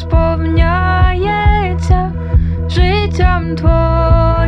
сповняється життям твоїм.